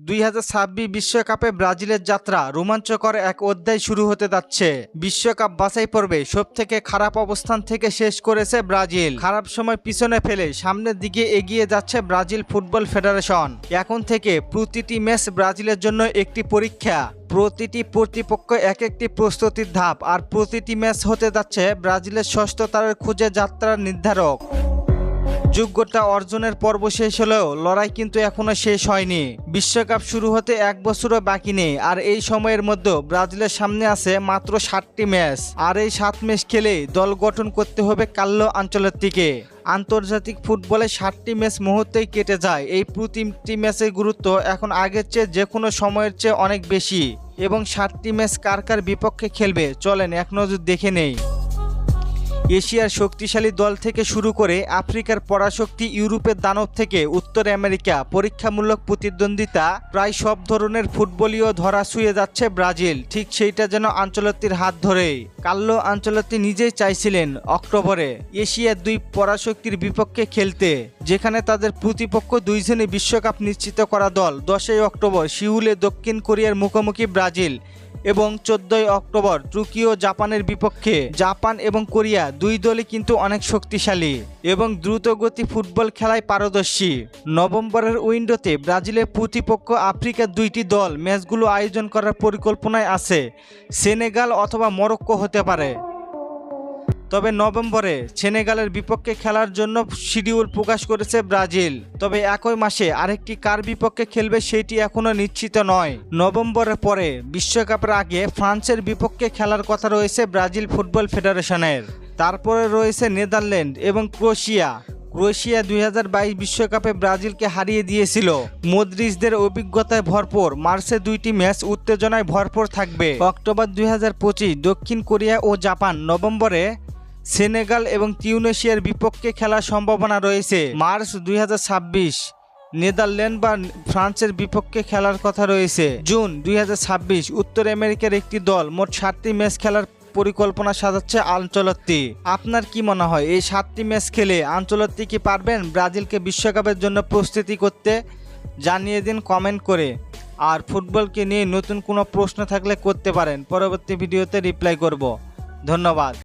দুই হাজার ছাব্বিশ বিশ্বকাপে ব্রাজিলের যাত্রা রোমাঞ্চকর এক অধ্যায় শুরু হতে যাচ্ছে। বিশ্বকাপ বাছাই পর্বে সব থেকে খারাপ অবস্থান থেকে শেষ করেছে ব্রাজিল। খারাপ সময় পিছনে ফেলে সামনের দিকে এগিয়ে যাচ্ছে ব্রাজিল ফুটবল ফেডারেশন। এখন থেকে প্রতিটি ম্যাচ ব্রাজিলের জন্য একটি পরীক্ষা। প্রতিটি প্রতিপক্ষ এক একটি প্রস্তুতির ধাপ। আর প্রতিটি ম্যাচ হতে যাচ্ছে ব্রাজিলের ষষ্ঠ তারের খুঁজে যাত্রার নির্ধারক। যোগ্যতা অর্জনের পর্ব শেষ হলেও লড়াই কিন্তু এখনও শেষ হয়নি। বিশ্বকাপ শুরু হতে এক বছরও বাকি নেই, আর এই সময়ের মধ্যে ব্রাজিলের সামনে আছে মাত্র সাতটি ম্যাচ। আর এই সাত ম্যাচ খেলেই দল গঠন করতে হবে কাল্লো আঞ্চলের দিকে আন্তর্জাতিক ফুটবলে ষাটটি ম্যাচ মুহূর্তেই কেটে যায়। এই প্রতিটি ম্যাচের গুরুত্ব এখন আগের চেয়ে যে কোনো সময়ের চেয়ে অনেক বেশি। এবং ষাটটি ম্যাচ কার কার বিপক্ষে খেলবে চলেন এক নজর দেখে নেই। এশিয়ার শক্তিশালী দল থেকে শুরু করে আফ্রিকার পরাশক্তি ইউরোপের দানব থেকে উত্তর আমেরিকা পরীক্ষামূলক প্রতিদ্বন্দ্বিতা প্রায় সব ধরনের ফুটবলীয় ধরা ছুঁয়ে যাচ্ছে ব্রাজিল। ঠিক সেইটা যেন আঞ্চলতির হাত ধরেই কাল্লো আঞ্চলতি নিজেই চাইছিলেন অক্টোবরে এশিয়ার দুই পরাশক্তির বিপক্ষে খেলতে, যেখানে তাদের প্রতিপক্ষ দুইজনই বিশ্বকাপ নিশ্চিত করা দল দশই অক্টোবর সিউলে দক্ষিণ কোরিয়ার মুখোমুখি ব্রাজিল। এবং চোদ্দই অক্টোবর টোকিও জাপানের বিপক্ষে জাপান এবং কোরিয়া দুই দলই কিন্তু অনেক শক্তিশালী এবং দ্রুতগতি ফুটবল খেলায় পারদর্শী। নভেম্বরের উইন্ডোতে ব্রাজিলের প্রতিপক্ষ আফ্রিকার দুইটি দল ম্যাচগুলো আয়োজন করার পরিকল্পনায় আছে। সেনেগাল অথবা মরক্কো হতে পারে। তবে নভেম্বরে সেনেগালের বিপক্ষে খেলার জন্য শিডিউল প্রকাশ করেছে ব্রাজিল। তবে একই মাসে আরেকটি কার বিপক্ষে খেলবে সেটি এখনও নিশ্চিত নয়। নভেম্বরের পরে বিশ্বকাপের আগে ফ্রান্সের বিপক্ষে খেলার কথা রয়েছে ব্রাজিল ফুটবল ফেডারেশনের। তারপরে রয়েছে নেদারল্যান্ড এবং ক্রোয়েশিয়া। ক্রোয়েশিয়া দুই বিশ্বকাপে ব্রাজিলকে হারিয়ে দিয়েছিল। মদ্রিজদের অভিজ্ঞতায় ভরপুর, মার্চে দুইটি ম্যাচ উত্তেজনায় ভরপুর থাকবে। অক্টোবর দুই হাজার পঁচিশ দক্ষিণ কোরিয়া ও জাপান নভেম্বরে সেনেগাল এবং তিউনেশিয়ার বিপক্ষে খেলার সম্ভাবনা রয়েছে। মার্চ দুই হাজার ছাব্বিশ, নেদারল্যান্ড বা ফ্রান্সের বিপক্ষে খেলার কথা রয়েছে। জুন দুই হাজার ছাব্বিশ, উত্তর আমেরিকার একটি দল মোট সাতটি ম্যাচ খেলার পরিকল্পনা সাজাচ্ছে আঞ্চলত্তি। আপনার কি মনে হয়, এই সাতটি ম্যাচ খেলে আঞ্চলত্তি কি পারবেন? ব্রাজিলকে বিশ্বকাপের জন্য প্রস্তুতি করতে জানিয়ে দিন, কমেন্ট করে। আর ফুটবলকে নিয়ে নতুন কোনো প্রশ্ন থাকলে করতে পারেন। পরবর্তী ভিডিওতে রিপ্লাই করব। ধন্যবাদ।